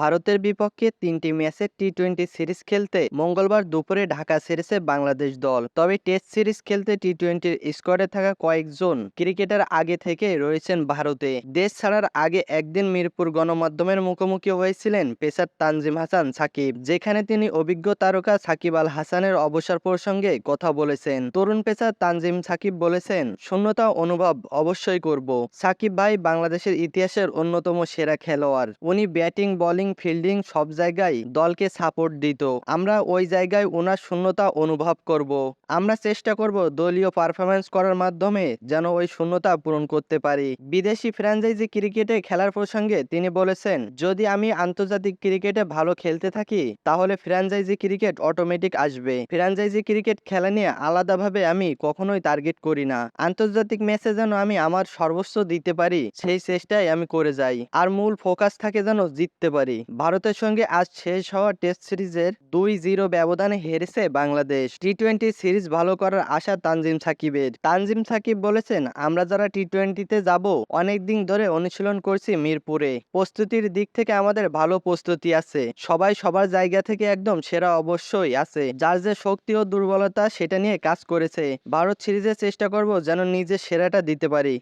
ভারতের বিপক্ষে তিনটি ম্যাচের টি টোয়েন্টি সিরিজ খেলতে মঙ্গলবার দুপুরে ঢাকা ছেড়েছে বাংলাদেশ দল। তবে টেস্ট সিরিজ খেলতে টি টোয়েন্টির স্কোয়াডে থাকা কয়েকজন ক্রিকেটার আগে থেকে রয়েছেন ভারতে। দেশ ছাড়ার আগে একদিন মিরপুর গণমাধ্যমের মুখোমুখি হয়েছিলেন পেসার তানজিম হাসান সাকিব, যেখানে তিনি অভিজ্ঞ তারকা সাকিব আল হাসানের অবসর প্রসঙ্গে কথা বলেছেন। তরুণ পেসার তানজিম সাকিব বলেছেন, শূন্যতা অনুভব অবশ্যই করব। সাকিব ভাই বাংলাদেশের ইতিহাসের অন্যতম সেরা খেলোয়াড়। উনি ব্যাটিং, বোলিং ফিল্ডিং সব জায়গায় দলকে সাপোর্ট দিত। আমরা ওই জায়গায় ওনার শূন্যতা অনুভব করব। আমরা চেষ্টা করব দলীয় পারফরমেন্স করার মাধ্যমে যেন ওই শূন্যতা পূরণ করতে পারি। বিদেশি ফ্র্যাঞ্চাইজি ক্রিকেটে খেলার প্রসঙ্গে তিনি বলেছেন, যদি আমি আন্তর্জাতিক ক্রিকেটে ভালো খেলতে থাকি, তাহলে ফ্র্যাঞ্চাইজি ক্রিকেট অটোমেটিক আসবে। ফ্র্যাঞ্চাইজি ক্রিকেট খেলা নিয়ে আলাদাভাবে আমি কখনোই টার্গেট করি না। আন্তর্জাতিক ম্যাচে যেন আমি আমার সর্বোচ্চ দিতে পারি, সেই চেষ্টাই আমি করে যাই। আর মূল ফোকাস থাকে যেন জিততে পারি। ভারতের সঙ্গে আজ শেষ হওয়া টেস্ট সিরিজের দুই জিরো ব্যবধানে হেরেছে বাংলাদেশ। টি টোয়েন্টি সিরিজ ভালো করার আশা তানজিম সাকিবের। তানজিম সাকিব বলেছেন, আমরা যারা টি টোয়েন্টিতে যাব অনেক দিন ধরে অনুশীলন করছি মিরপুরে। প্রস্তুতির দিক থেকে আমাদের ভালো প্রস্তুতি আছে। সবাই সবার জায়গা থেকে একদম সেরা অবশ্যই আছে। যার যে শক্তি ও দুর্বলতা, সেটা নিয়ে কাজ করেছে। ভারত সিরিজে চেষ্টা করব যেন নিজের সেরাটা দিতে পারি।